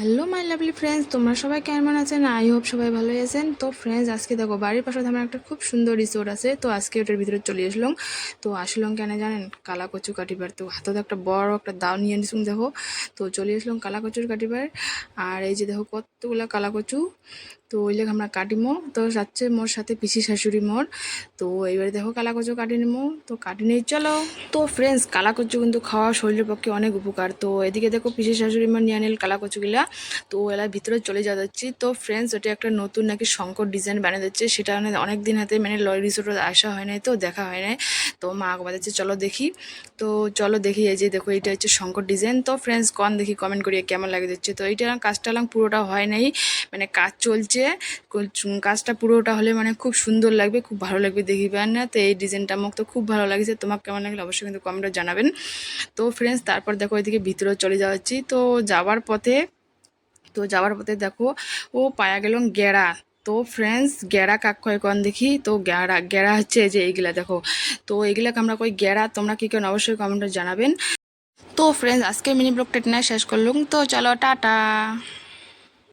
Hello my lovely friends তোমরা সবাই কেমন আছেন? আই হোপ সবাই ভালো আছেন। তো ফ্রেন্ডস আজকে দেখো, বাড়ির পাশে আমার একটা খুব সুন্দর রিসোর্ট আছে। তো আজকে ওটার ভিতরে চলে আসলাম। তো আসলাম কেন জানেন? কালা কচু কাটিবার। তো হাতে একটা বড় একটা দাও নিয়ে নিয়েছিলাম দেখো। তো চলে আসলাম কালা কচুর কাটিবার। আর এই যে দেখো, কতগুলো কালা কচু তো ওই লেগে আমরা কাটিমো তো যাচ্ছে মোর সাথে পিসি শাশুড়ি মোর। তো এইবারে দেখো কালা কচু কাটি নিমো। তো কাটি নিয়ে চলো। তো ফ্রেন্ডস কালা কচু কিন্তু খাওয়া শরীরের পক্ষে অনেক উপকার। তো এদিকে দেখো পিসি শাশুড়ি মোর নিয়ে নিল কালা কচুগুলা তো এলার ভিতরে চলে যাওয়া যাচ্ছি। তো ফ্রেন্ডস ওটা একটা নতুন নাকি শঙ্কর ডিজাইন বানিয়ে দিচ্ছে। সেটা মানে অনেক দিন হাতে মানে লরি রিসোর্টে আসা হয় নাই তো, দেখা হয় নাই। তো মা আগে বাজাচ্ছে চলো দেখি। তো চলো দেখি, এই যে দেখো এটা হচ্ছে শঙ্কর ডিজাইন তো ফ্রেন্ডস কন দেখি কমেন্ট করিয়ে কেমন লাগে দিচ্ছে। তো এইটা কাজটা পুরোটা হয় নাই। মানে কাজ চলছে কোল- কাজটা পুরোটা হলে মানে খুব সুন্দর লাগবে, খুব ভালো লাগবে দেখি দেখিবেন না, তো এই ডিজাইনটা আমাকে তো খুব ভালো লাগছে, তোমার কেমন লাগলে অবশ্যই কিন্তু কমেন্টে জানাবেন। তো ফ্রেন্ডস তারপর দেখো ওইদিকে ভিতরে চলে যাচ্ছি। তো যাওয়ার পথে, তো যাওয়ার পথে দেখো, ও পায়া গেল গেড়া তো ফ্রেন্ডস গেড়া কাক কয় কন দেখি? তো গেড়া গেড়া হচ্ছে যে এইগুলা দেখো। তো এইগুলাকে আমরা কই গেড়া তোমরা কি কেন অবশ্যই কমেন্টে জানাবেন। তো ফ্রেন্ডস আজকে মিনি ব্লগটা টেনে শেষ করলাম। তো চলো, টাটা।